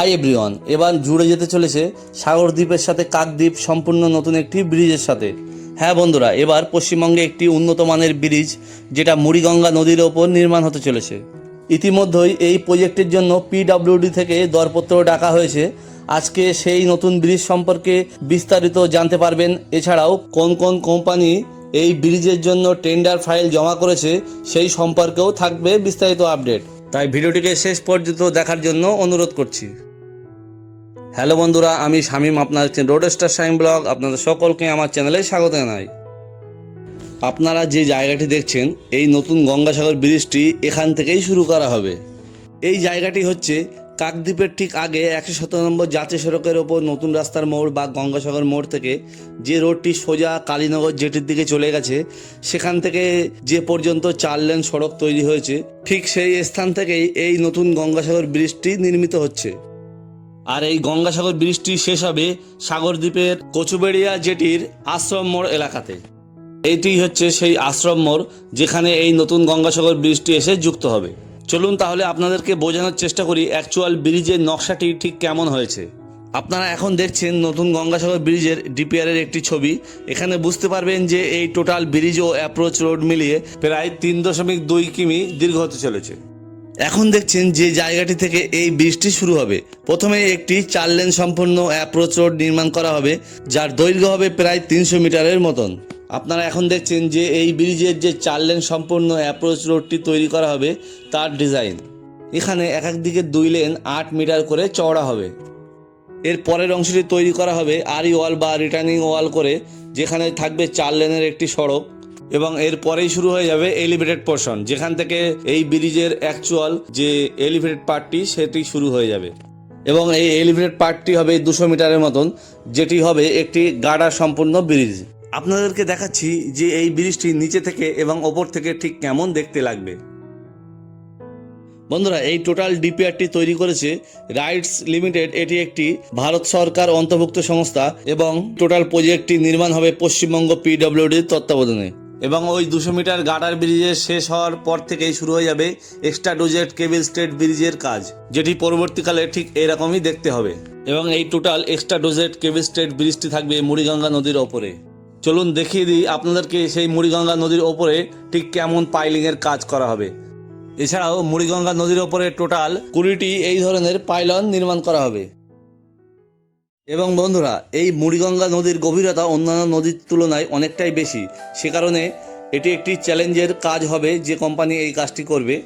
Hi everyone এবার জুড়ে যেতে চলেছে সাগর দ্বীপের সাথে কাকদ্বীপ সম্পূর্ণ নতুন একটি ব্রিজের সাথে। হ্যাঁ বন্ধুরা, এবার পশ্চিমবঙ্গে একটি উন্নত মানের ব্রিজ যেটা মুড়িগঙ্গা নদীর ওপর নির্মাণ হতে চলেছে। ইতিমধ্যেই এই প্রজেক্টের জন্য পিডাব্লিউডি থেকে দরপত্র ডাকা হয়েছে। আজকে সেই নতুন ব্রিজ সম্পর্কে বিস্তারিত জানতে পারবেন। এছাড়াও কোন কোন কোম্পানি এই ব্রিজের জন্য টেন্ডার ফাইল জমা করেছে সেই সম্পর্কেও থাকবে বিস্তারিত আপডেট তাই ভিডিওটিকে শেষ পর্যন্ত দেখার জন্য অনুরোধ করছি। হ্যালো বন্ধুরা, আমি শামীম, আপনার রোড স্টার শাইম ব্লগ আপনাদের সকলকে আমার চ্যানেলে স্বাগত জানাই। আপনারা যে জায়গাটি দেখছেন, এই নতুন গঙ্গাসাগর ব্রিজটি এখান থেকেই শুরু করা হবে। এই জায়গাটি হচ্ছে কাকদ্বীপের ঠিক আগে একশো সতেরো নম্বর জাতীয় সড়কের ওপর নতুন রাস্তার মোড় বা গঙ্গাসাগর মোড় থেকে যে রোডটি সোজা কালীনগর জেটির দিকে চলে গেছে, সেখান থেকে যে পর্যন্ত চার লেন সড়ক তৈরি হয়েছে, ঠিক সেই স্থান থেকেই এই নতুন গঙ্গাসাগর ব্রিজটি নির্মিত হচ্ছে। আর এই গঙ্গাসাগর ব্রিজটি শেষ হবে সাগরদ্বীপের কচুবেড়িয়া জেটির আশ্রম মোড় এলাকাতে। এইটি হচ্ছে সেই আশ্রম মোড় যেখানে এই নতুন গঙ্গাসাগর ব্রিজটি এসে যুক্ত হবে। চলুন তাহলে আপনাদেরকে বোঝানোর চেষ্টা করি অ্যাকচুয়াল ব্রিজের নকশাটি ঠিক কেমন হয়েছে। আপনারা এখন দেখছেন নতুন গঙ্গাসাগর ব্রিজের ডিপিআরের একটি ছবি। এখানে বুঝতে পারবেন যে এই টোটাল ব্রিজ ও অ্যাপ্রোচ রোড মিলিয়ে প্রায় তিন দশমিক দুই কিমি দীর্ঘ হতে চলেছে। এখন দেখছেন যে জায়গাটি থেকে এই ব্রিজটি শুরু হবে। প্রথমে একটি চার লেন সম্পন্ন অ্যাপ্রোচ রোড নির্মাণ করা হবে, যার দৈর্ঘ্য হবে প্রায় তিনশো মিটারের মতন। আপনারা এখন দেখছেন যে এই ব্রিজের যে চার লেন সম্পূর্ণ অ্যাপ্রোচ রোডটি তৈরি করা হবে, তার ডিজাইন। এখানে এক এক দিকে দুই লেন আট মিটার করে চওড়া হবে। এর পরের অংশটি তৈরি করা হবে আরি ওয়াল বা রিটার্নিং ওয়াল করে, যেখানে থাকবে চার লেনের একটি সড়ক। এবং এর পরেই শুরু হয়ে যাবে এলিভেটেড পোর্শন যেখান থেকে এই ব্রিজের অ্যাকচুয়াল যে এলিভেটেড পার্টটি সেটি শুরু হয়ে যাবে। এবং এই এলিভেটেড পার্টটি হবে দুশো মিটারের মতন, যেটি হবে একটি গাডা সম্পূর্ণ ব্রিজ আপনাদেরকে দেখাচ্ছি যে এই ব্রিজটি নিচে থেকে এবং ওপর থেকে ঠিক কেমন দেখতে লাগবে। বন্ধুরা, এই টোটাল ডিপিআরটি তৈরি করেছে রাইটস লিমিটেড এটি একটি ভারত সরকার অন্তর্ভুক্ত সংস্থা এবং টোটাল প্রজেক্টটি নির্মাণ হবে পশ্চিমবঙ্গ পিডব্লিউডির তত্ত্বাবধানে। এবং ওই দুশো মিটার গার্ডার ব্রিজের শেষ হওয়ার পর থেকেই শুরু হয়ে যাবে এক্সট্রা ডোজেট কেবল স্টেট ব্রিজের কাজ, যেটি পরবর্তীকালে ঠিক এরকমই দেখতে হবে। এবং এই টোটাল এক্সট্রা ডোজেট কেবল স্টেট ব্রিজটি থাকবে মুড়িগঙ্গা নদীর ওপরে। চলুন দেখিয়ে দিই আপনাদেরকে সেই মুড়িগঙ্গা নদীর ওপরে ঠিক কেমন পাইলিংয়ের কাজ করা হবে। এছাড়াও মুড়িগঙ্গা নদীর ওপরে টোটাল কুড়িটি এই ধরনের পাইলন নির্মাণ করা হবে। এবং বন্ধুরা, এই মুড়িগঙ্গা নদীর গভীরতা অন্যান্য নদীর তুলনায় অনেকটাই বেশি। সে কারণে এটি একটি চ্যালেঞ্জের কাজ হবে যে কোম্পানি এই কাজটি করবে।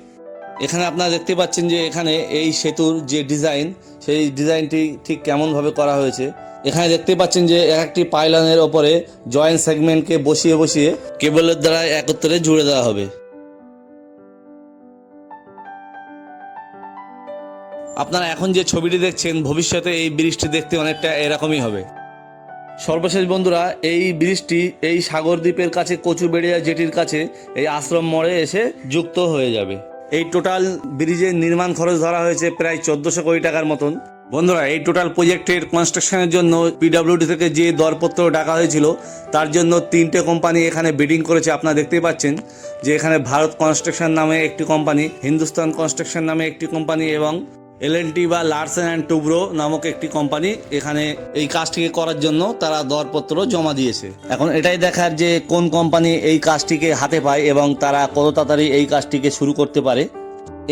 এখানে আপনারা দেখতে পাচ্ছেন যে এখানে এই সেতুর যে ডিজাইন, সেই ডিজাইনটি ঠিক কেমনভাবে করা হয়েছে। এখানে দেখতে পাচ্ছেন যে এক একটি পাইলনের ওপরে জয়েন্ট সেগমেন্টকে বসিয়ে বসিয়ে কেবলের দ্বারা একত্রে জুড়ে দেওয়া হবে। আপনারা এখন যে ছবিটি দেখছেন, ভবিষ্যতে এই ব্রিজটি দেখতে অনেকটা এরকমই হবে। সর্বশেষ বন্ধুরা, এই ব্রিজটি এই সাগর দ্বীপের কাছে কচুবেড়িয়া জেটির কাছে, এই আশ্রম মোড়ে এসে যুক্ত হয়ে যাবে। এই টোটাল ব্রিজের নির্মাণ খরচ ধরা হয়েছে প্রায় চোদ্দশো কোটি টাকার মতন। বন্ধুরা, এই টোটাল প্রজেক্টের কনস্ট্রাকশনের জন্য পিডাব্লিউডি থেকে যে দরপত্র ডাকা হয়েছিল, তার জন্য তিনটে কোম্পানি এখানে বিডিং করেছে, আপনারা দেখতেই পাচ্ছেন যে এখানে ভারত কনস্ট্রাকশন নামে একটি কোম্পানি হিন্দুস্তান কনস্ট্রাকশন নামে একটি কোম্পানি এবং এলএনটি বা লার্সেন অ্যান্ড টুব্রো নামক একটি কোম্পানি এখানে এই কাজটিকে করার জন্য তারা দরপত্র জমা দিয়েছে। এখন এটাই দেখার যে কোন কোম্পানি এই কাজটিকে হাতে পায় এবং তারা কত তাড়াতাড়ি এই কাজটিকে শুরু করতে পারে।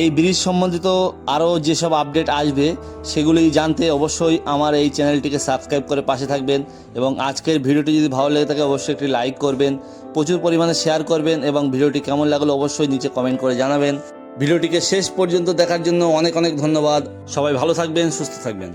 এই ব্রিজ সম্বন্ধিত আরও যেসব আপডেট আসবে, সেগুলি জানতে অবশ্যই আমার এই চ্যানেলটিকে সাবস্ক্রাইব করে পাশে থাকবেন এবং আজকের ভিডিওটি যদি ভালো লেগে থাকে, অবশ্যই একটি লাইক করবেন, প্রচুর পরিমাণে শেয়ার করবেন এবং ভিডিওটি কেমন লাগল অবশ্যই নিচে কমেন্ট করে জানাবেন। ভিডিওটিকে শেষ পর্যন্ত দেখার জন্য অনেক অনেক ধন্যবাদ। সবাই ভালো থাকবেন সুস্থ থাকবেন।